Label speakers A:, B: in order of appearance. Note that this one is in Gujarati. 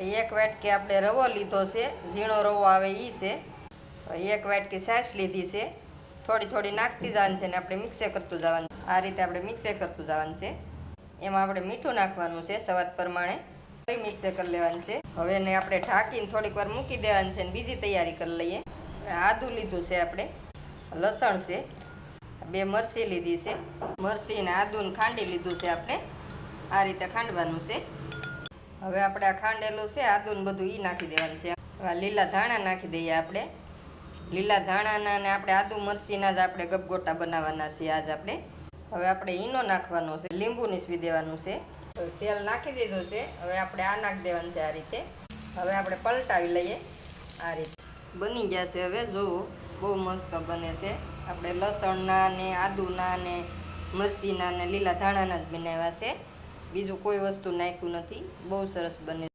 A: એક વાટકી આપણે રવો લીધો છે, ઝીણો રવો આવે એ છે. એક વાટકી છાશ લીધી છે. થોડી થોડી નાખતી જવાનું છે ને આપણે મિક્સે કરતું જવાનું આ રીતે આપણે મિક્સે કરતું જવાનું છે. એમાં આપણે મીઠું નાખવાનું છે સ્વાદ પ્રમાણે. ફરી મિક્સે કરી લેવાનું છે. હવે એને આપણે ઢાંકીને થોડીક વાર મૂકી દેવાનું છે ને બીજી તૈયારી કરી લઈએ. આદું લીધું છે આપણે. લસણ છે. બે મરસી લીધી છે. ને આદું ને ખાંડી લીધું છે આપણે. આ રીતે ખાંડવાનું છે. હવે આપણે આ ખાંડેલું છે આદું ને બધું એ નાખી દેવાનું છે. હવે લીલા ધાણા નાખી દઈએ આપણે. લીલા ધાણાના ને આપણે આદુ મરચીના જ આપણે ગપગોટા બનાવવાના છે આજ આપણે. હવે આપણે ઈનો નાખવાનો છે, લીંબુ નીસવી દેવાનું છે. હવે તેલ નાખી દીધું છે, હવે આપણે આ નાખી દેવાનું છે આ રીતે. હવે આપણે પલટાવી લઈએ આ રીતે. બની ગયા છે હવે, જોવો, બહુ મસ્ત બને છે. આપણે લસણના ને આદુના ને મરચીના ને લીલા ધાણાના જ બનાવ્યા છે. બીજું કોઈ વસ્તુ નાખ્યું નથી. બહુ સરસ બને